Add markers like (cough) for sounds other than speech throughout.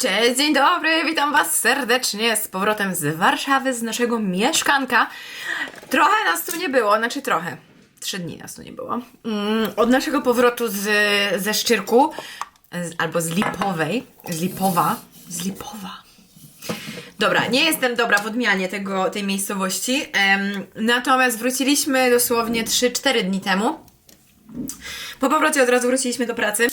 Cześć, dzień dobry, witam Was serdecznie z powrotem z Warszawy, z naszego mieszkanka. Trochę nas tu nie było, znaczy trochę. Trzy dni nas tu nie było. Mm, Od naszego powrotu z, ze Szczyrku, z, albo z Lipowej, z Lipowa, z Lipowa. Dobra, nie jestem dobra w odmianie tego, tej miejscowości, natomiast wróciliśmy dosłownie 3-4 dni temu. Po powrocie od razu wróciliśmy do pracy,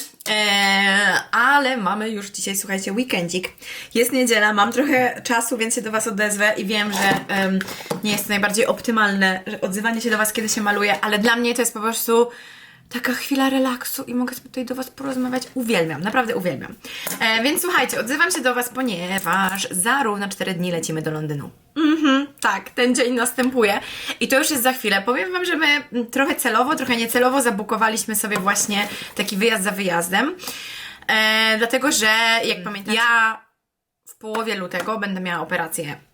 ale mamy już dzisiaj, słuchajcie, weekendzik. Jest niedziela, mam trochę czasu, więc się do Was odezwę i wiem, że em, nie jest to najbardziej optymalne że odzywanie się do Was, kiedy się maluje, ale dla mnie to jest po prostu taka chwila relaksu i mogę sobie tutaj do Was porozmawiać. Uwielbiam, naprawdę uwielbiam. E, więc słuchajcie, odzywam się do Was, ponieważ za równo 4 dni lecimy do Londynu. Mhm, tak, ten dzień następuje i to już jest za chwilę. Powiem Wam, że my trochę celowo, trochę niecelowo zabukowaliśmy sobie właśnie taki wyjazd za wyjazdem. E, dlatego, że jak pamiętacie, ja w połowie lutego będę miała operację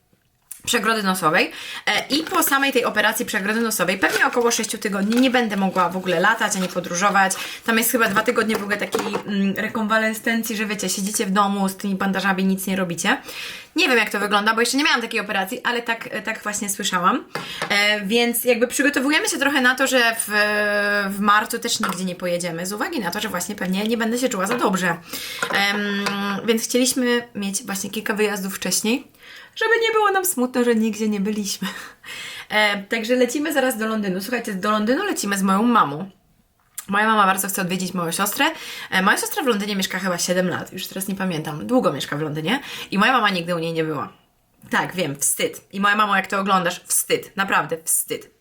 przegrody nosowej e, i po samej tej operacji przegrody nosowej pewnie około 6 tygodni nie będę mogła w ogóle latać ani podróżować. Tam jest chyba dwa tygodnie w ogóle takiej mm, rekonwalescencji, że wiecie, siedzicie w domu z tymi bandażami, nic nie robicie. Nie wiem jak to wygląda, bo jeszcze nie miałam takiej operacji, ale tak, tak właśnie słyszałam. E, więc jakby przygotowujemy się trochę na to, że w, w marcu też nigdzie nie pojedziemy, z uwagi na to, że właśnie pewnie nie będę się czuła za dobrze. Em, więc chcieliśmy mieć właśnie kilka wyjazdów wcześniej żeby nie było nam smutno, że nigdzie nie byliśmy. E, także lecimy zaraz do Londynu. Słuchajcie, do Londynu lecimy z moją mamą. Moja mama bardzo chce odwiedzić moją siostrę. E, moja siostra w Londynie mieszka chyba 7 lat, już teraz nie pamiętam. Długo mieszka w Londynie i moja mama nigdy u niej nie była. Tak, wiem, wstyd. I moja mama, jak to oglądasz, wstyd. Naprawdę, wstyd.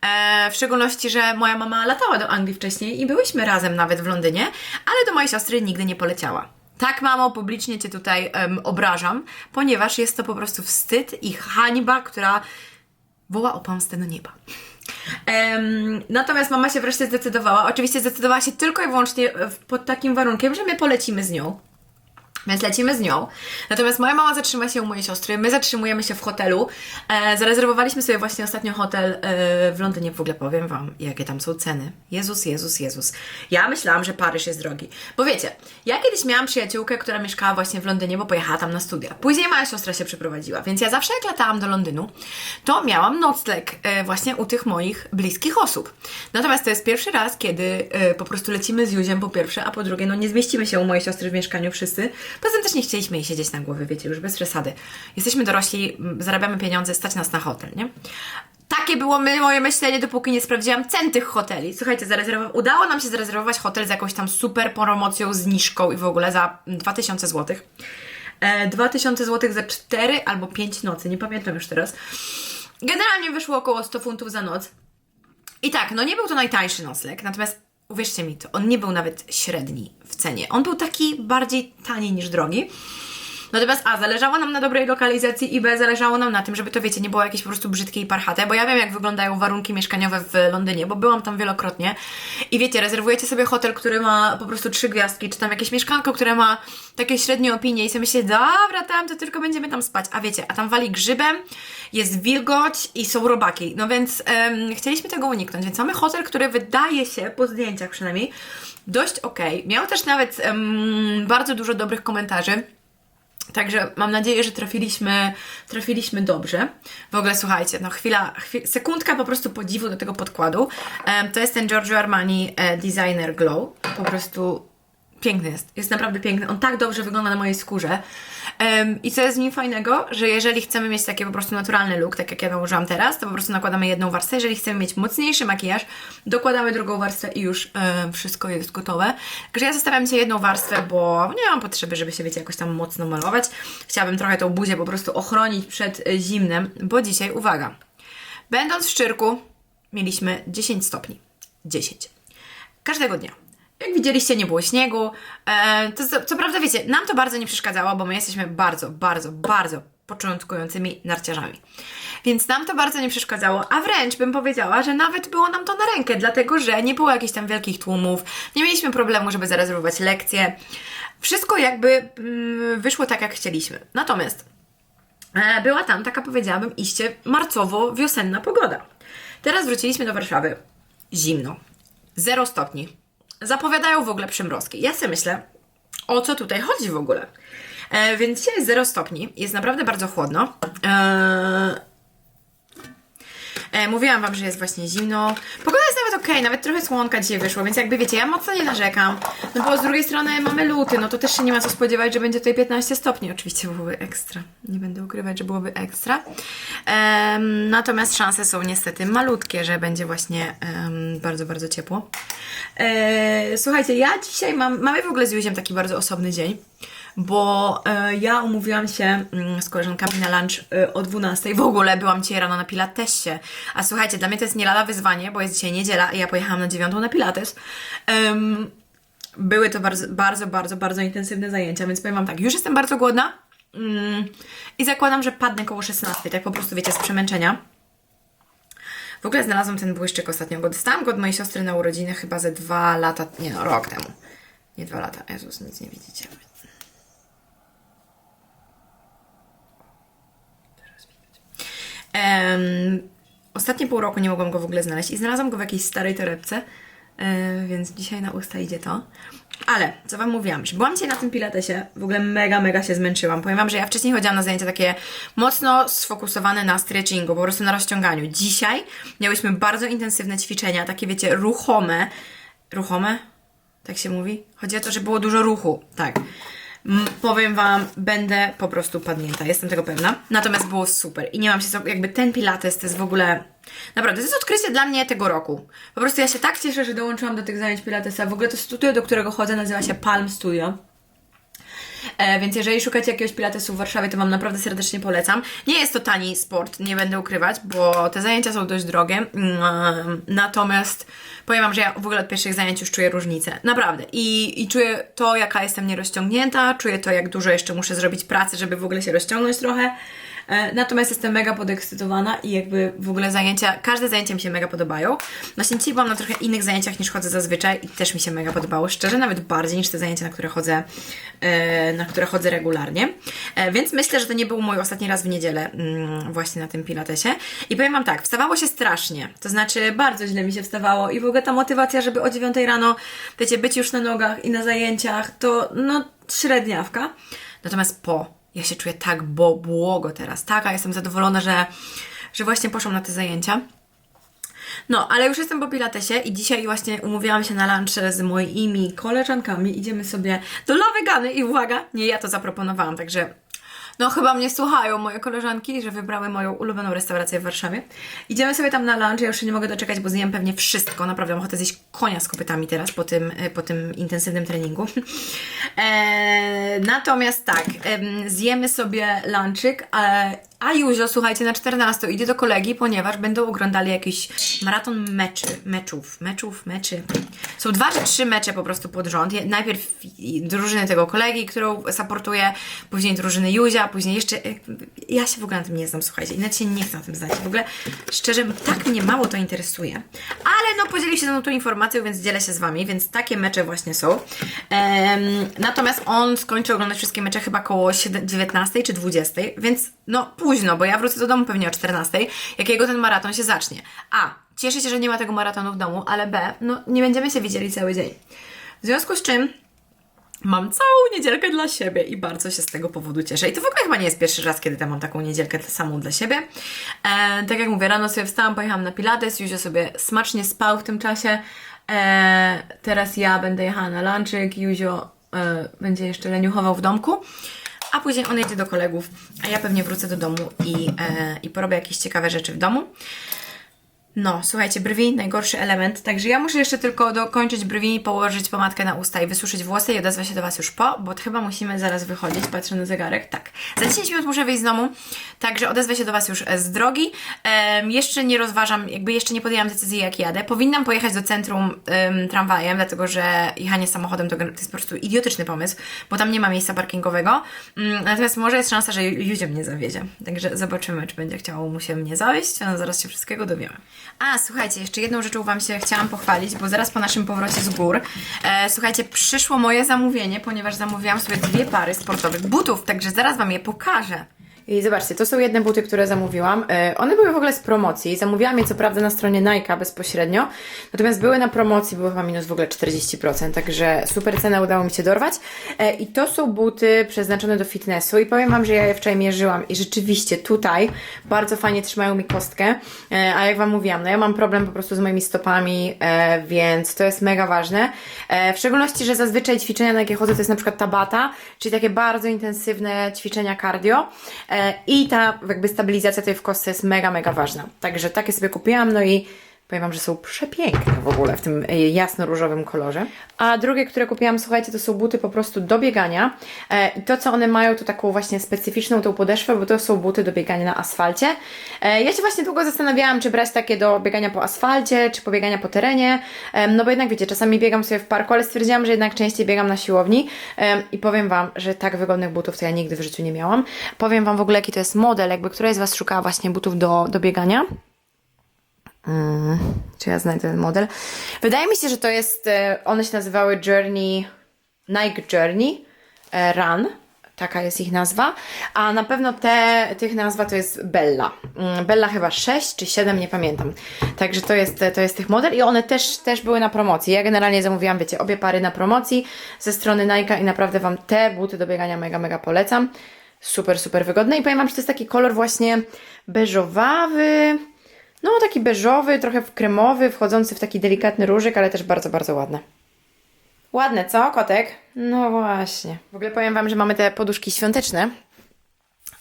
E, w szczególności, że moja mama latała do Anglii wcześniej i byłyśmy razem nawet w Londynie, ale do mojej siostry nigdy nie poleciała. Tak, mamo, publicznie Cię tutaj em, obrażam, ponieważ jest to po prostu wstyd i hańba, która woła o pomstę do nieba. Em, natomiast mama się wreszcie zdecydowała. Oczywiście zdecydowała się tylko i wyłącznie e, pod takim warunkiem, że my polecimy z nią. Więc lecimy z nią. Natomiast moja mama zatrzyma się u mojej siostry, my zatrzymujemy się w hotelu. E, zarezerwowaliśmy sobie właśnie ostatnio hotel e, w Londynie. W ogóle powiem Wam, jakie tam są ceny. Jezus, Jezus, Jezus. Ja myślałam, że Paryż jest drogi. Bo wiecie, ja kiedyś miałam przyjaciółkę, która mieszkała właśnie w Londynie, bo pojechała tam na studia. Później moja siostra się przeprowadziła, więc ja zawsze jak latałam do Londynu, to miałam nocleg e, właśnie u tych moich bliskich osób. Natomiast to jest pierwszy raz, kiedy e, po prostu lecimy z Juziem po pierwsze, a po drugie, no nie zmieścimy się u mojej siostry w mieszkaniu wszyscy. Poza tym też nie chcieliśmy jej siedzieć na głowie, wiecie, już bez przesady. Jesteśmy dorośli, m, zarabiamy pieniądze, stać nas na hotel, nie? Takie było moje myślenie, dopóki nie sprawdziłam cen tych hoteli. Słuchajcie, zarezerwowa- udało nam się zarezerwować hotel z jakąś tam super promocją, zniżką i w ogóle za 2000 zł. E, 2000 zł za 4 albo 5 nocy, nie pamiętam już teraz. Generalnie wyszło około 100 funtów za noc. I tak, no nie był to najtańszy nocleg, natomiast uwierzcie mi to, on nie był nawet średni w cenie. On był taki bardziej tani niż drogi. Natomiast A, zależało nam na dobrej lokalizacji i B, zależało nam na tym, żeby to, wiecie, nie było jakieś po prostu brzydkie i parchate, bo ja wiem, jak wyglądają warunki mieszkaniowe w Londynie, bo byłam tam wielokrotnie. I wiecie, rezerwujecie sobie hotel, który ma po prostu trzy gwiazdki, czy tam jakieś mieszkanko, które ma takie średnie opinie i sobie myślicie, dobra, tam to tylko będziemy tam spać, a wiecie, a tam wali grzybem, jest wilgoć i są robaki, no więc chcieliśmy tego uniknąć, więc mamy hotel, który wydaje się, po zdjęciach przynajmniej, dość okej. Miał też nawet bardzo dużo dobrych komentarzy, Także mam nadzieję, że trafiliśmy, trafiliśmy dobrze. W ogóle słuchajcie, no chwila, chwil, sekundka po prostu podziwu do tego podkładu. To jest ten Giorgio Armani e, Designer Glow. Po prostu piękny jest. Jest naprawdę piękny. On tak dobrze wygląda na mojej skórze. Em, I co jest w nim fajnego, że jeżeli chcemy mieć taki po prostu naturalny look, tak jak ja nałożyłam teraz, to po prostu nakładamy jedną warstwę. Jeżeli chcemy mieć mocniejszy makijaż, dokładamy drugą warstwę i już e, wszystko jest gotowe. Także ja zostawiam dzisiaj jedną warstwę, bo nie mam potrzeby, żeby się, wiecie, jakoś tam mocno malować. Chciałabym trochę tą buzię po prostu ochronić przed e, zimnem, bo dzisiaj, uwaga, będąc w Szczyrku, mieliśmy 10 stopni. 10. Każdego dnia. Jak widzieliście, nie było śniegu. E, to co, co prawda, wiecie, nam to bardzo nie przeszkadzało, bo my jesteśmy bardzo, bardzo, bardzo początkującymi narciarzami. Więc nam to bardzo nie przeszkadzało, a wręcz bym powiedziała, że nawet było nam to na rękę, dlatego że nie było jakichś tam wielkich tłumów, nie mieliśmy problemu, żeby zarezerwować lekcje. Wszystko jakby mm, wyszło tak, jak chcieliśmy. Natomiast e, była tam taka, powiedziałabym, iście marcowo-wiosenna pogoda. Teraz wróciliśmy do Warszawy. Zimno. Zero stopni. Zapowiadają w ogóle przymrozki. Ja sobie myślę, o co tutaj chodzi w ogóle. E, więc dzisiaj jest 0 stopni, jest naprawdę bardzo chłodno. E, E, mówiłam Wam, że jest właśnie zimno. Pogoda nawet okej, nawet trochę słonka dzisiaj wyszło, więc jakby wiecie, ja mocno nie narzekam. No bo z drugiej strony mamy luty, no to też się nie ma co spodziewać, że będzie tutaj 15 stopni. Oczywiście byłoby ekstra. Nie będę ukrywać, że byłoby ekstra. Em, natomiast szanse są niestety malutkie, że będzie właśnie em, bardzo, bardzo ciepło. E, słuchajcie, ja dzisiaj mam, mamy w ogóle z Józiem taki bardzo osobny dzień bo e, ja umówiłam się mm, z koleżankami na lunch e, o 12. W ogóle byłam dzisiaj rano na pilatesie. A słuchajcie, dla mnie to jest nie lada wyzwanie, bo jest dzisiaj niedziela i ja pojechałam na 9 na pilates. Em, były to bardzo, bardzo, bardzo, bardzo intensywne zajęcia, więc powiem Wam tak, już jestem bardzo głodna mm, i zakładam, że padnę koło 16, tak po prostu wiecie, z przemęczenia. W ogóle znalazłam ten błyszczyk ostatnio, go dostałam go od mojej siostry na urodziny chyba ze dwa lata, nie no, rok temu. Nie dwa lata, Jezus, nic nie widzicie. Em, ostatnie pół roku nie mogłam go w ogóle znaleźć i znalazłam go w jakiejś starej torebce, e, więc dzisiaj na usta idzie to. Ale, co Wam mówiłam, byłam dzisiaj na tym pilatesie, w ogóle mega, mega się zmęczyłam. Powiem Wam, że ja wcześniej chodziłam na zajęcia takie mocno sfokusowane na stretchingu, po prostu na rozciąganiu. Dzisiaj miałyśmy bardzo intensywne ćwiczenia, takie wiecie, ruchome. Ruchome? Tak się mówi? Chodzi o to, że było dużo ruchu, tak. Powiem Wam, będę po prostu padnięta, jestem tego pewna. Natomiast było super i nie mam się jakby ten pilates to jest w ogóle, naprawdę, to jest odkrycie dla mnie tego roku. Po prostu ja się tak cieszę, że dołączyłam do tych zajęć pilatesa. W ogóle to studio, do którego chodzę, nazywa się Palm Studio. E, więc jeżeli szukacie jakiegoś pilatesu w Warszawie, to Wam naprawdę serdecznie polecam. Nie jest to tani sport, nie będę ukrywać, bo te zajęcia są dość drogie. Mm, Natomiast powiem Wam, że ja w ogóle od pierwszych zajęć już czuję różnicę. Naprawdę. I, I czuję to, jaka jestem nierozciągnięta, czuję to, jak dużo jeszcze muszę zrobić pracy, żeby w ogóle się rozciągnąć trochę. E, Natomiast jestem mega podekscytowana i jakby w ogóle zajęcia, każde zajęcia mi się mega podobają. Właśnie dzisiaj byłam na trochę innych zajęciach niż chodzę zazwyczaj i też mi się mega podobało. Szczerze, nawet bardziej niż te zajęcia, na które chodzę, e, na które chodzę regularnie. E, Więc myślę, że to nie był mój ostatni raz w niedzielę mm, właśnie na tym pilatesie. I powiem Wam tak, wstawało się strasznie. To znaczy bardzo źle mi się wstawało i w ogóle ta motywacja, żeby o 9 rano, wiecie, być już na nogach i na zajęciach, to no średniawka. Natomiast po ja się czuję tak bo błogo teraz, tak, a jestem zadowolona, że, że właśnie poszłam na te zajęcia. No, ale już jestem po Pilatesie i dzisiaj właśnie umówiłam się na lunch z moimi koleżankami. Idziemy sobie do La Vegany i uwaga, nie ja to zaproponowałam, także no chyba mnie słuchają moje koleżanki, że wybrały moją ulubioną restaurację w Warszawie. Idziemy sobie tam na lunch, ja już się nie mogę doczekać, bo zjem pewnie wszystko. Naprawdę mam ochotę zjeść konia z kopytami teraz po tym, e, po tym intensywnym treningu. Eee, (laughs) natomiast tak, em, zjemy sobie lunchik, a, a Józio, słuchajcie, na 14 idzie do kolegi, ponieważ będą oglądali jakiś maraton meczy, meczów, meczów, meczy. Są dwa czy trzy mecze po prostu pod rząd. Najpierw drużyny tego kolegi, którą supportuję, później drużyny Józia, później jeszcze... Ja się w ogóle na tym nie znam, słuchajcie, inaczej nie chcę na tym znać. W ogóle, szczerze, tak mnie mało to interesuje. Ale no, podzieli się ze mną tą informacją, więc dzielę się z Wami, więc takie mecze właśnie są. Natomiast on skończy oglądać wszystkie mecze chyba koło 7 19 czy 20, więc no późno, bo ja wrócę do domu pewnie o 14, jakiego ten maraton się zacznie. A, cieszę się, że nie ma tego maratonu w domu, ale B, no nie będziemy się widzieli cały dzień. W związku z czym mam całą niedzielkę dla siebie i bardzo się z tego powodu cieszę. I to w ogóle chyba nie jest pierwszy raz, kiedy tam mam taką niedzielkę samą dla siebie. E, tak jak mówię, rano sobie wstałam, pojechałam na pilates, Józio sobie smacznie spał w tym czasie. E, teraz ja będę jechała na lunchik, Józio e, będzie jeszcze leniuchował w domku. A później on jedzie do kolegów, a ja pewnie wrócę do domu i, e, i porobię jakieś ciekawe rzeczy w domu. No, słuchajcie, brwi, najgorszy element, także ja muszę jeszcze tylko dokończyć brwi, położyć pomadkę na usta i wysuszyć włosy i odezwę się do Was już po, bo chyba musimy zaraz wychodzić, patrzę na zegarek, tak. Za 10 minut muszę wyjść z domu, także odezwę się do Was już e, z drogi. Em, jeszcze nie rozważam, jakby jeszcze nie podjęłam decyzji jak jadę. Powinnam pojechać do centrum em, tramwajem, dlatego że jechanie samochodem to, to jest po prostu idiotyczny pomysł, bo tam nie ma miejsca parkingowego. Mm, natomiast może jest szansa, że Józio mnie zawiezie, także zobaczymy, czy będzie chciało mu się mnie zawieźć, a zaraz się wszystkiego dowiemy. A, słuchajcie, jeszcze jedną rzeczą Wam się chciałam pochwalić, bo zaraz po naszym powrocie z gór, e, słuchajcie, przyszło moje zamówienie, ponieważ zamówiłam sobie dwie pary sportowych butów, także zaraz Wam je pokażę. I zobaczcie, to są jedne buty, które zamówiłam. E, One były w ogóle z promocji. Zamówiłam je co prawda na stronie Nike bezpośrednio, natomiast były na promocji, były chyba minus w ogóle 40%, także super cenę udało mi się dorwać. E, I to są buty przeznaczone do fitnessu i powiem Wam, że ja je wczoraj mierzyłam i rzeczywiście tutaj bardzo fajnie trzymają mi kostkę, E, a jak Wam mówiłam, no ja mam problem po prostu z moimi stopami, więc to jest mega ważne. W szczególności, że zazwyczaj ćwiczenia, na jakie chodzę, to jest na przykład tabata, czyli takie bardzo intensywne ćwiczenia cardio i ta jakby stabilizacja tej w kostce jest mega, mega ważna. Także takie sobie kupiłam, no i powiem Wam, że są przepiękne w ogóle w tym e, jasno-różowym kolorze. A drugie, które kupiłam, słuchajcie, to są buty po prostu do biegania E, i to, co one mają, to taką właśnie specyficzną tą podeszwę, bo to są buty do biegania na asfalcie. E, Ja się właśnie długo zastanawiałam, czy brać takie do biegania po asfalcie, czy po biegania po terenie, no bo jednak wiecie, czasami biegam sobie w parku, ale stwierdziłam, że jednak częściej biegam na siłowni i powiem Wam, że tak wygodnych butów to ja nigdy w życiu nie miałam. Powiem Wam w ogóle, jaki to jest model, jakby któraś z Was szukała właśnie butów do, do biegania. Mm, czy ja znajdę ten model? Wydaje mi się, że to jest. e, One się nazywały Journey. Nike Journey e, Run. Taka jest ich nazwa. A na pewno te, tych nazwa to jest Bella. Mm, Bella chyba 6 czy 7, nie pamiętam. Także to jest, to jest tych model i one też, też były na promocji. Ja generalnie zamówiłam, wiecie, obie pary na promocji ze strony Nike i naprawdę Wam te buty do biegania mega, mega polecam. Super, super wygodne i powiem Wam, że to jest taki kolor właśnie beżowawy. No, taki beżowy, trochę kremowy, wchodzący w taki delikatny różyk, ale też bardzo, bardzo ładne. Ładne, co, kotek? No właśnie. W ogóle powiem Wam, że mamy te poduszki świąteczne.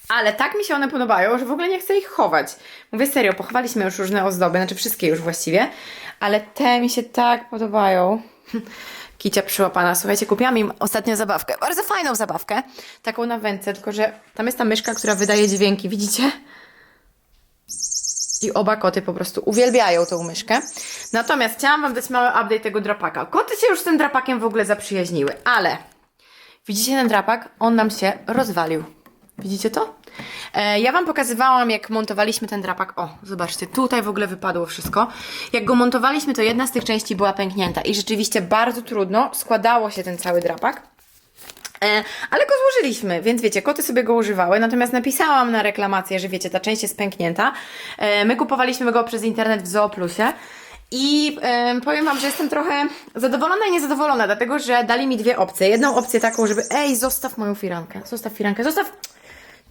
Ale tak mi się one podobają, że w ogóle nie chcę ich chować. Mówię serio, pochowaliśmy już różne ozdoby, znaczy wszystkie już właściwie, ale te mi się tak podobają. (laughs) Kicia przyłapana. Słuchajcie, kupiłam im ostatnio zabawkę. Bardzo fajną zabawkę. Taką na wędce, tylko że tam jest ta myszka, która wydaje dźwięki, widzicie? I oba koty po prostu uwielbiają tą myszkę. Natomiast chciałam Wam dać mały update tego drapaka. Koty się już z tym drapakiem w ogóle zaprzyjaźniły, ale widzicie ten drapak? On nam się rozwalił. Widzicie to? E, ja Wam pokazywałam, jak montowaliśmy ten drapak. O, zobaczcie, tutaj w ogóle wypadło wszystko. Jak go montowaliśmy, to jedna z tych części była pęknięta i rzeczywiście bardzo trudno składało się ten cały drapak. E, ale go złożyliśmy, więc wiecie, koty sobie go używały, natomiast napisałam na reklamację, że wiecie, ta część jest pęknięta. E, my kupowaliśmy go przez internet w Zooplusie. I e, powiem Wam, że jestem trochę zadowolona i niezadowolona, dlatego że dali mi dwie opcje. Jedną opcję taką, żeby ej, zostaw moją firankę, zostaw firankę, zostaw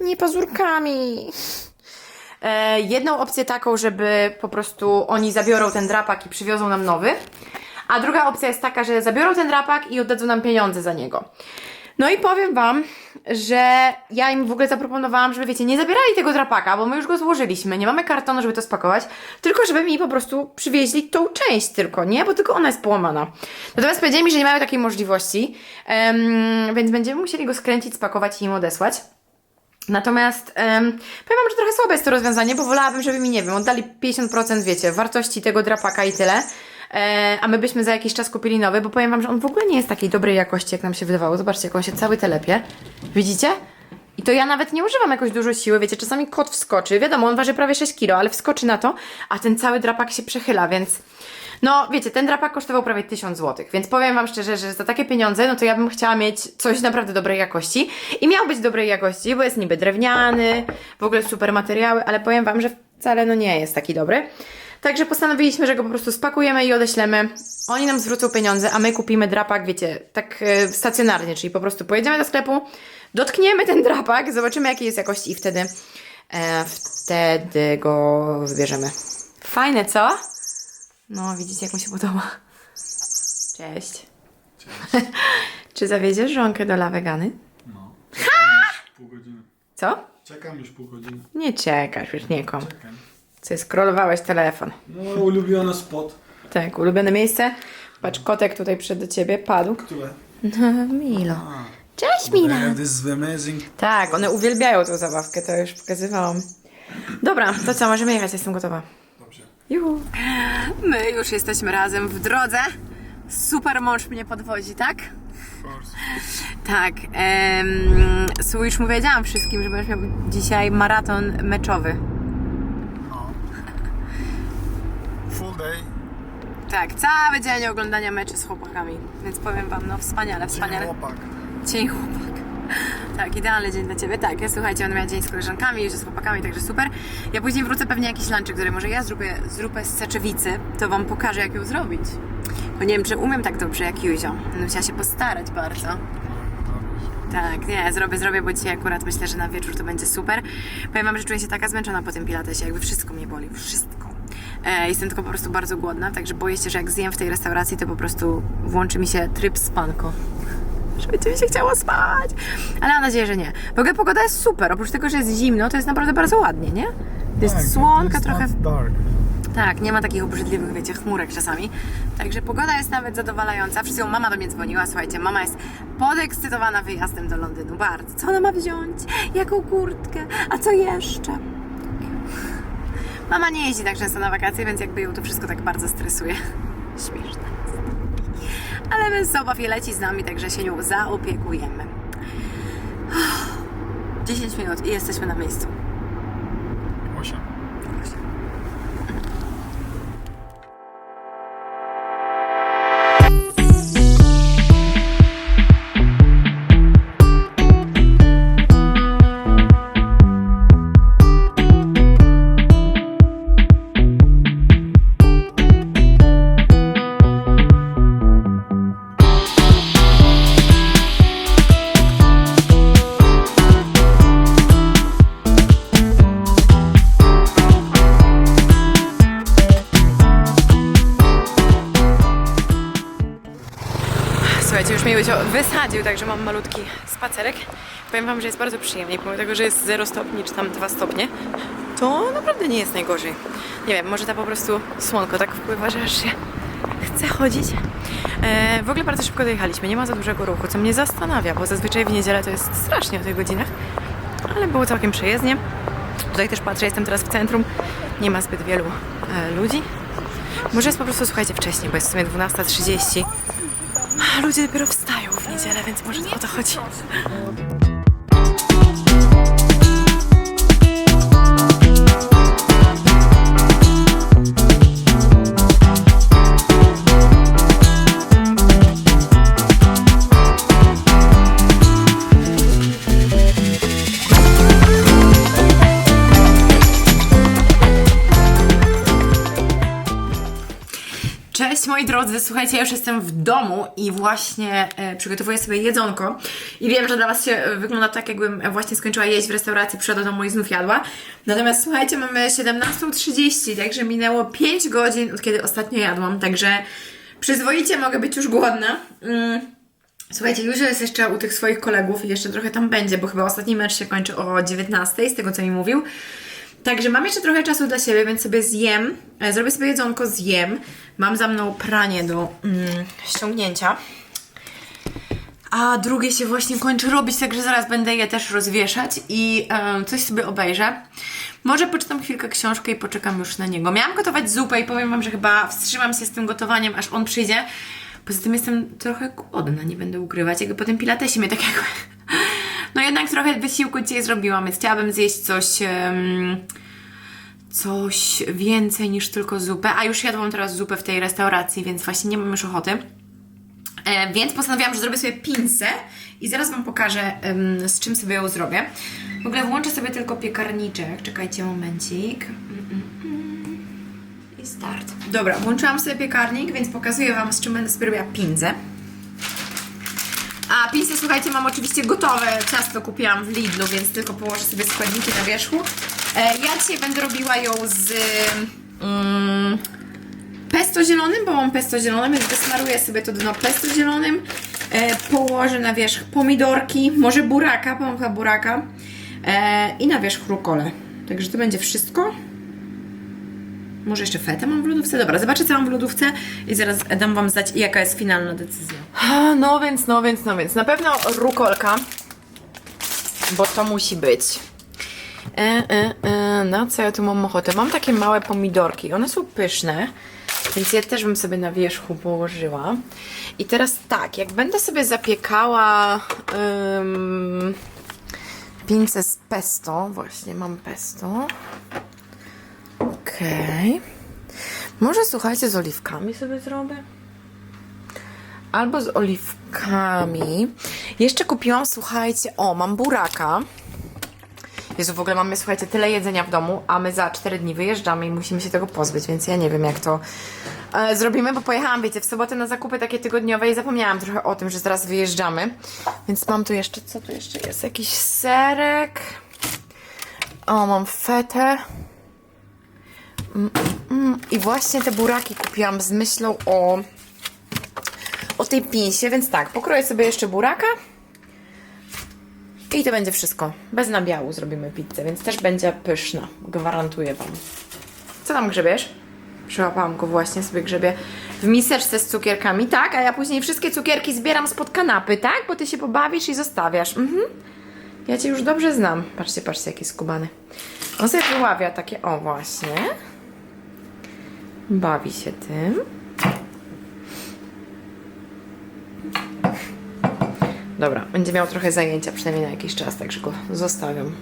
nie pazurkami. Jedną opcję taką, żeby po prostu oni zabiorą ten drapak i przywiozą nam nowy. A druga opcja jest taka, że zabiorą ten drapak i oddadzą nam pieniądze za niego. No i powiem Wam, że ja im w ogóle zaproponowałam, żeby wiecie, nie zabierali tego drapaka, bo my już go złożyliśmy, nie mamy kartonu, żeby to spakować, tylko żeby mi po prostu przywieźli tą część tylko, nie? Bo tylko ona jest połamana. Natomiast powiedzieli mi, że nie mają takiej możliwości, em, więc będziemy musieli go skręcić, spakować i im odesłać. Natomiast em, powiem wam, że trochę słabe jest to rozwiązanie, bo wolałabym, żeby mi, nie wiem, oddali 50%, wiecie, wartości tego drapaka i tyle. E, a my byśmy za jakiś czas kupili nowy, bo powiem wam, że on w ogóle nie jest takiej dobrej jakości, jak nam się wydawało. Zobaczcie, jak on się cały telepie. Widzicie? I to ja nawet nie używam jakoś dużo siły, wiecie, czasami kot wskoczy, wiadomo, on waży prawie 6 kg, ale wskoczy na to, a ten cały drapak się przechyla, więc... No, wiecie, ten drapak kosztował prawie 1000 zł, więc powiem Wam szczerze, że za takie pieniądze, no to ja bym chciała mieć coś naprawdę dobrej jakości. I miał być dobrej jakości, bo jest niby drewniany, w ogóle super materiały, ale powiem Wam, że wcale no nie jest taki dobry. Także postanowiliśmy, że go po prostu spakujemy i odeślemy. Oni nam zwrócą pieniądze, a my kupimy drapak, wiecie, tak e, stacjonarnie, czyli po prostu pojedziemy do sklepu, dotkniemy ten drapak, zobaczymy jakiej jest jakości i wtedy, e, wtedy go wybierzemy. Fajne, co? No, widzicie, jak mu się podoba. Cześć. (laughs) Czy zawiedziesz żonkę do lawegany? No. Czekam już pół godziny. Co? Czekam już pół godziny. Nie czekasz, już nie kom. Czekam. Co, skrolowałeś telefon. No, ulubiony spot. Tak, ulubione miejsce. Patrz, kotek tutaj przed do ciebie padł. Które? No, Milo. Cześć, Mila. Yeah, this is amazing. Tak, one uwielbiają tą zabawkę, to już pokazywałam. Dobra, to co, możemy jechać, jestem gotowa. Dobrze. Juhu. My już jesteśmy razem w drodze. Super mąż mnie podwozi, tak? Tak. Em, słuchaj, już mu wiedziałam wszystkim, że będziesz miał dzisiaj maraton meczowy. No. Full day. Tak, cały dzień oglądania meczy z chłopakami. Więc powiem wam, no wspaniale, Dzień wspaniale. chłopak. Dzień chłopak. Tak, idealny dzień dla Ciebie. Tak, ja słuchajcie, on miał dzień z koleżankami, jeszcze z chłopakami, także super. Ja później wrócę pewnie jakiś lunch, który może ja zrobię zupę z seczewicy, to Wam pokażę, jak ją zrobić. Bo nie wiem, czy umiem tak dobrze jak Juzio. Będę musiała się postarać bardzo. Tak, nie, zrobię, zrobię, bo dzisiaj akurat myślę, że na wieczór to będzie super. Powiem Wam, że czuję się taka zmęczona po tym pilatesie, jakby wszystko mnie boli, wszystko. E, jestem tylko po prostu bardzo głodna, także boję się, że jak zjem w tej restauracji, to po prostu włączy mi się tryb spanko. Że będzie mi się chciało spać. Ale mam nadzieję, że nie. W ogóle pogoda jest super, oprócz tego, że jest zimno, to jest naprawdę bardzo ładnie, nie? Jest słonka trochę... dark. Tak, nie ma takich obrzydliwych, wiecie, chmurek czasami. Także pogoda jest nawet zadowalająca. Wszystko mama do mnie dzwoniła, słuchajcie, mama jest podekscytowana wyjazdem do Londynu, bardzo. Co ona ma wziąć? Jaką kurtkę? A co jeszcze? Mama nie jeździ tak często na wakacje, więc jakby ją to wszystko tak bardzo stresuje. (laughs) Śmieszne. Ale bez obaw je leci z nami, także się nią zaopiekujemy. (sighs) 10 minut i jesteśmy na miejscu. Słuchajcie, już mnie wysadził, także mam malutki spacerek. Powiem Wam, że jest bardzo przyjemnie, pomimo tego, że jest 0 stopni, czy tam 2 stopnie, to naprawdę nie jest najgorzej. Nie wiem, może ta po prostu słonko tak wpływa, że aż się chce chodzić. E, w ogóle bardzo szybko dojechaliśmy, nie ma za dużego ruchu, co mnie zastanawia, bo zazwyczaj w niedzielę to jest strasznie o tych godzinach, ale było całkiem przejezdnie. Tutaj też patrzę, jestem teraz w centrum, nie ma zbyt wielu e, ludzi. Może jest po prostu, słuchajcie, wcześniej, bo jest w sumie 12.30. A ludzie dopiero wstają w niedzielę, więc może o to chodzi. Cześć moi drodzy, słuchajcie, ja już jestem w domu i właśnie e, przygotowuję sobie jedzonko i wiem, że dla Was się e, wygląda tak, jakbym właśnie skończyła jeść w restauracji, przyszła do domu i znów jadła. Natomiast słuchajcie, mamy 17.30, także minęło 5 godzin od kiedy ostatnio jadłam, także przyzwoicie mogę być już głodna. Mm. Słuchajcie, Józio jest jeszcze u tych swoich kolegów i jeszcze trochę tam będzie, bo chyba ostatni mecz się kończy o 19, z tego co mi mówił. Także mam jeszcze trochę czasu dla siebie, więc sobie zjem, e, zrobię sobie jedzonko, zjem. Mam za mną pranie do mm, ściągnięcia. A drugie się właśnie kończy robić, także zaraz będę je też rozwieszać i e, coś sobie obejrzę. Może poczytam chwilkę książkę i poczekam już na niego. Miałam gotować zupę i powiem Wam, że chyba wstrzymam się z tym gotowaniem, aż on przyjdzie. Poza tym jestem trochę głodna, nie będę ukrywać. Jakby po tym pilatesie mnie tak jakby... No jednak trochę wysiłku dzisiaj zrobiłam, więc chciałabym zjeść coś... em, coś więcej niż tylko zupę. A już jadłam teraz zupę w tej restauracji, więc właśnie nie mam już ochoty. E, więc postanowiłam, że zrobię sobie pinsę i zaraz Wam pokażę, em, z czym sobie ją zrobię. W ogóle włączę sobie tylko piekarniczek. Czekajcie momencik. I start. Dobra, włączyłam sobie piekarnik, więc pokazuję Wam, z czym będę sobie robiła pinzę. A pinsy, słuchajcie, mam oczywiście gotowe. Ciasto kupiłam w Lidlu, więc tylko położę sobie składniki na wierzchu. E, ja dzisiaj będę robiła ją z mm, pesto zielonym, bo mam pesto zielone, więc wysmaruję sobie to dno pesto zielonym. E, położę na wierzch pomidorki, może buraka, bo mam chyba buraka. E, I na wierzch rukole. Także to będzie wszystko. Może jeszcze fetę mam w lodówce? Dobra, zobaczę co mam w lodówce i zaraz dam Wam znać jaka jest finalna decyzja. No więc, no więc, no więc. Na pewno rukolka, bo to musi być. E, e, e, na co ja tu mam ochotę? Mam takie małe pomidorki, one są pyszne, więc je też bym sobie na wierzchu położyła. I teraz tak, jak będę sobie zapiekała ym, pincę z pesto, właśnie mam pesto. Okej. Może słuchajcie, z oliwkami sobie zrobię? albo z oliwkami. Jeszcze kupiłam, słuchajcie, o, mam buraka. Jezu, w ogóle mamy, słuchajcie, tyle jedzenia w domu, a my za 4 dni wyjeżdżamy i musimy się tego pozbyć, więc ja nie wiem, jak to e, zrobimy, bo pojechałam, wiecie, w sobotę na zakupy takie tygodniowe i zapomniałam trochę o tym, że zaraz wyjeżdżamy. Więc mam tu jeszcze, co tu jeszcze jest? Jakiś serek. O, mam fetę. I właśnie te buraki kupiłam z myślą o, o tej pinsie, więc tak, pokroję sobie jeszcze buraka. I to będzie wszystko. Bez nabiału zrobimy pizzę, więc też będzie pyszna. Gwarantuję Wam. Co tam grzebiesz? Przyłapałam go właśnie, sobie grzebie w miseczce z cukierkami, tak? A ja później wszystkie cukierki zbieram spod kanapy, tak? Bo Ty się pobawisz i zostawiasz. Mhm. Ja Cię już dobrze znam. Patrzcie, patrzcie, jaki skubany. On sobie wyławia takie, o właśnie. Bawi się tym. Dobra, będzie miał trochę zajęcia, przynajmniej na jakiś czas, także go zostawiam.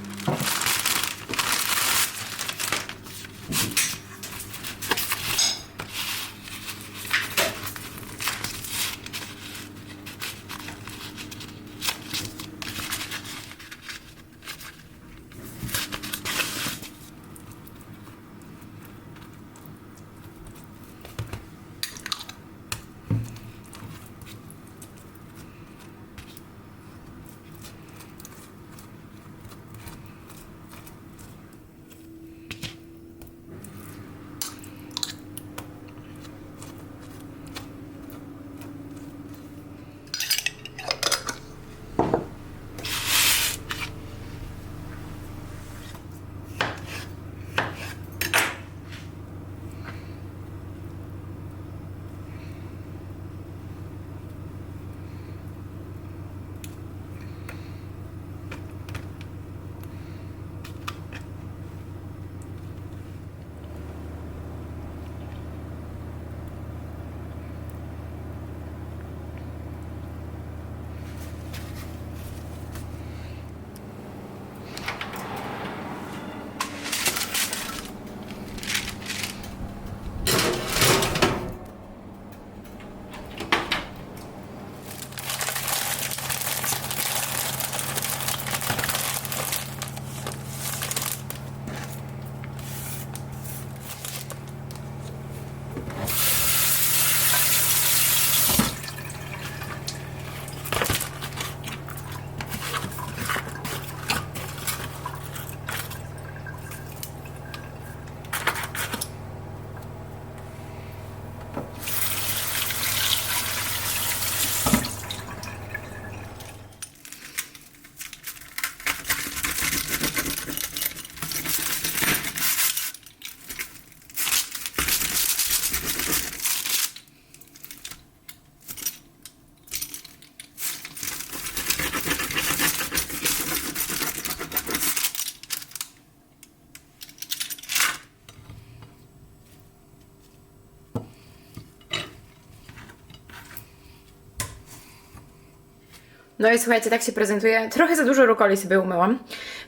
No i słuchajcie, tak się prezentuje. Trochę za dużo rukoli sobie umyłam,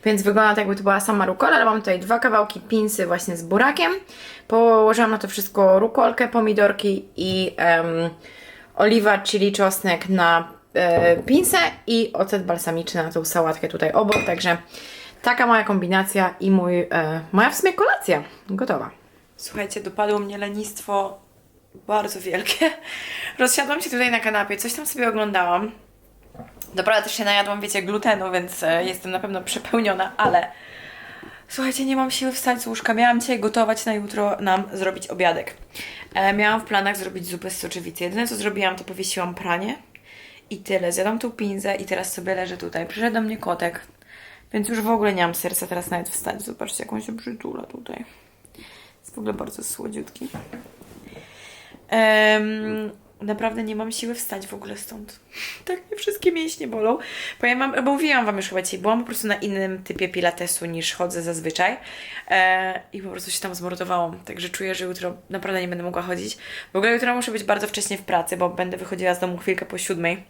więc wygląda tak, jakby to była sama rukola, ale mam tutaj dwa kawałki pinsy właśnie z burakiem. Położyłam na to wszystko rukolkę, pomidorki i em, oliwa, chili, czosnek na e, pinsę i ocet balsamiczny na tą sałatkę tutaj obok, także taka moja kombinacja i mój, e, moja w sumie kolacja gotowa. Słuchajcie, dopadło mnie lenistwo bardzo wielkie. Rozsiadłam się tutaj na kanapie, coś tam sobie oglądałam. Dobra, też się najadłam, wiecie, glutenu, więc e, jestem na pewno przepełniona, ale słuchajcie, nie mam siły wstać z łóżka. Miałam dzisiaj gotować na jutro nam zrobić obiadek. E, miałam w planach zrobić zupę z soczewicy. Jedyne co zrobiłam, to powiesiłam pranie i tyle. Zjadłam tą pinzę i teraz sobie leżę tutaj. Przyszedł do mnie kotek, więc już w ogóle nie mam serca teraz nawet wstać. Zobaczcie, jaką się przytula tutaj. Jest w ogóle bardzo słodziutki. Em, naprawdę nie mam siły wstać w ogóle stąd. (laughs) Tak mnie wszystkie mięśnie bolą. Bo ja mam, bo mówiłam Wam już chyba dzisiaj, byłam po prostu na innym typie pilatesu niż chodzę zazwyczaj e, i po prostu się tam zmordowałam. Także czuję, że jutro naprawdę nie będę mogła chodzić. W ogóle jutro muszę być bardzo wcześnie w pracy, bo będę wychodziła z domu chwilkę po siódmej.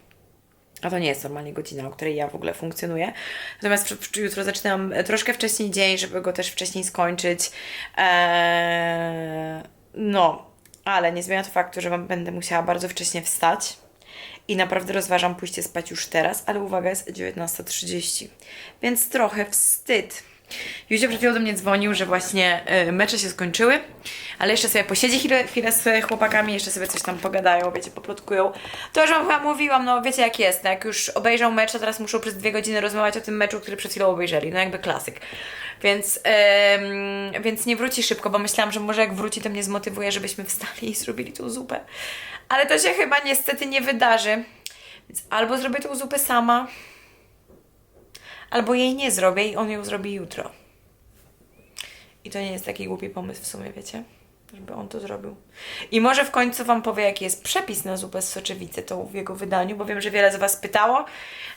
A to nie jest normalnie godzina, o której ja w ogóle funkcjonuję. Natomiast jutro zaczynam troszkę wcześniej dzień, żeby go też wcześniej skończyć. Eee, no, ale nie zmienia to faktu, że będę musiała bardzo wcześnie wstać i naprawdę rozważam pójście spać już teraz, ale uwaga, jest 19.30, więc trochę wstyd. Józio przed chwilą do mnie dzwonił, że właśnie y, mecze się skończyły, ale jeszcze sobie posiedzi chwilę, chwilę z chłopakami, jeszcze sobie coś tam pogadają, wiecie, poplotkują. To już wam chyba mówiłam, no wiecie jak jest, no, jak już obejrzał mecz, to teraz muszą przez dwie godziny rozmawiać o tym meczu, który przed chwilą obejrzeli, no jakby klasyk. Więc, em, więc nie wróci szybko, bo myślałam, że może jak wróci, to mnie zmotywuje, żebyśmy wstali i zrobili tą zupę. Ale to się chyba niestety nie wydarzy. Więc albo zrobię tą zupę sama, albo jej nie zrobię i on ją zrobi jutro. I to nie jest taki głupi pomysł w sumie, wiecie? Żeby on to zrobił. I może w końcu Wam powie, jaki jest przepis na zupę z soczewicy, to w jego wydaniu, bo wiem, że wiele z Was pytało.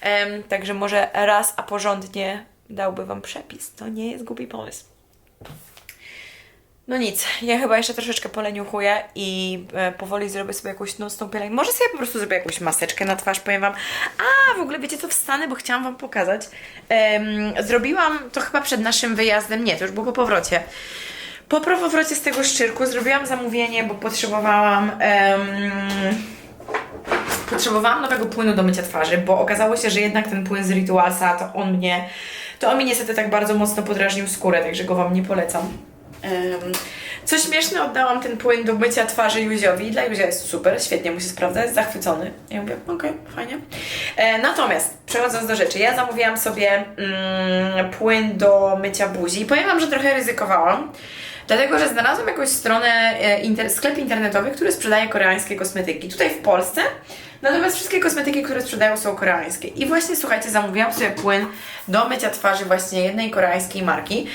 Em, także może raz, a porządnie dałby Wam przepis. To nie jest głupi pomysł. No nic, ja chyba jeszcze troszeczkę poleniuchuję i e, powoli zrobię sobie jakąś nocną pielęgnację. Może sobie po prostu zrobię jakąś maseczkę na twarz, powiem Wam. A, w ogóle wiecie co, wstanę, bo chciałam Wam pokazać. Em, zrobiłam to chyba przed naszym wyjazdem, nie, to już było po powrocie. Po powrocie z tego szczyrku zrobiłam zamówienie, bo potrzebowałam... em, potrzebowałam nowego płynu do mycia twarzy, bo okazało się, że jednak ten płyn z Ritualsa, to on mnie, to on mi niestety tak bardzo mocno podrażnił skórę, także go Wam nie polecam. Co śmieszne, oddałam ten płyn do mycia twarzy Józiowi. Dla Józia jest super, świetnie mu się sprawdza, jest zachwycony. Ja mówię, okej, fajnie. E, natomiast, przechodząc do rzeczy, ja zamówiłam sobie mm, płyn do mycia buzi. Powiem Wam, że trochę ryzykowałam. Dlatego, że znalazłam jakąś stronę, e, inter, sklep internetowy, który sprzedaje koreańskie kosmetyki. Tutaj w Polsce. Natomiast wszystkie kosmetyki, które sprzedają są koreańskie. I właśnie, słuchajcie, zamówiłam sobie płyn do mycia twarzy właśnie jednej koreańskiej marki.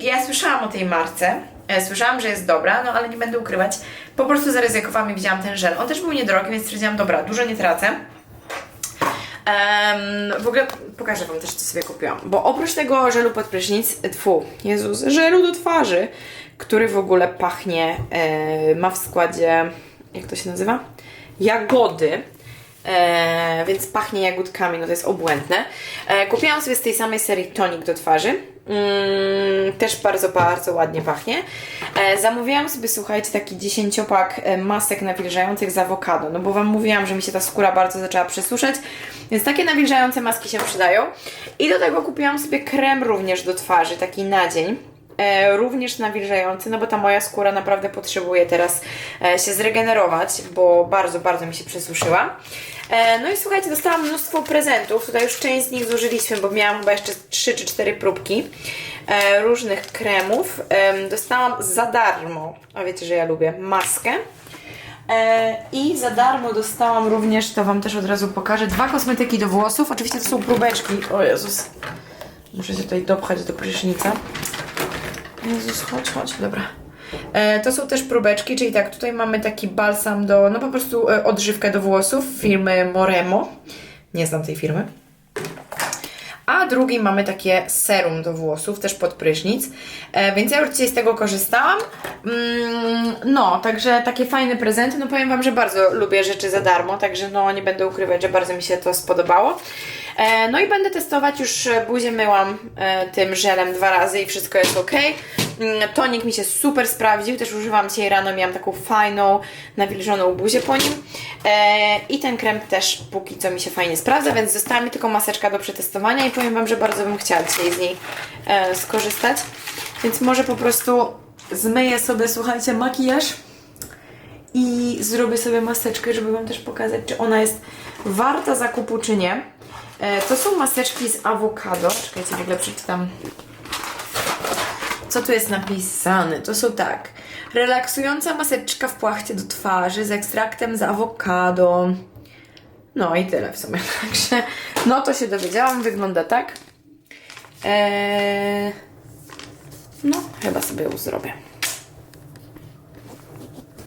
Ja słyszałam o tej marce. e, Słyszałam, że jest dobra, no ale nie będę ukrywać. Po prostu zaryzykowałam i widziałam ten żel. On też był niedrogi, więc stwierdziłam, dobra, dużo nie tracę. Em, w ogóle pokażę Wam też, co sobie kupiłam. Bo oprócz tego żelu pod prysznic, tfu, Jezus, żelu do twarzy, który w ogóle pachnie, e, ma w składzie, jak to się nazywa? Jagody. E, więc pachnie jagódkami, no to jest obłędne. E, kupiłam sobie z tej samej serii tonik do twarzy. Mm, też bardzo, bardzo ładnie pachnie. E, zamówiłam sobie, słuchajcie, taki dziesięciopak e, masek nawilżających z awokado, no bo Wam mówiłam, że mi się ta skóra bardzo zaczęła przesuszać, więc takie nawilżające maski się przydają. I do tego kupiłam sobie krem również do twarzy, taki na dzień. E, również nawilżający, no bo ta moja skóra naprawdę potrzebuje teraz e, się zregenerować, bo bardzo, bardzo mi się przesuszyła. E, no i słuchajcie, dostałam mnóstwo prezentów. Tutaj już część z nich zużyliśmy, bo miałam chyba jeszcze 3 czy 4 próbki różnych kremów. Em, dostałam za darmo, a wiecie, że ja lubię, maskę. I za darmo dostałam również, to Wam też od razu pokażę, dwa kosmetyki do włosów. Oczywiście to są próbeczki. O Jezus. Muszę się tutaj dopchać do prysznica. Jezus, chodź, chodź, dobra. E, to są też próbeczki, czyli tak, tutaj mamy taki balsam do, no po prostu e, odżywkę do włosów firmy Moremo. Nie znam tej firmy. A drugi mamy takie serum do włosów, też pod prysznic. E, więc ja już dzisiaj z tego korzystałam. Mm, no, także takie fajne prezenty. No powiem Wam, że bardzo lubię rzeczy za darmo, także no nie będę ukrywać, że bardzo mi się to spodobało. E, no i będę testować, już e, buzię myłam e, tym żelem dwa razy i wszystko jest ok. Mm, tonik mi się super sprawdził, też używam dzisiaj rano, miałam taką fajną, nawilżoną buzię po nim. I ten krem też póki co mi się fajnie sprawdza, więc została mi tylko maseczka do przetestowania i powiem Wam, że bardzo bym chciała dzisiaj z niej skorzystać. Więc może po prostu zmyję sobie, słuchajcie, makijaż i zrobię sobie maseczkę, żeby Wam też pokazać, czy ona jest warta zakupu, czy nie. E, to są maseczki z awokado. Czekajcie, w ogóle przeczytam. Co tu jest napisane? To są tak. Relaksująca maseczka w płachcie do twarzy z ekstraktem z awokado. No i tyle w sumie. (laughs) Także no to się dowiedziałam. Wygląda tak. Eee, no, chyba sobie ją zrobię.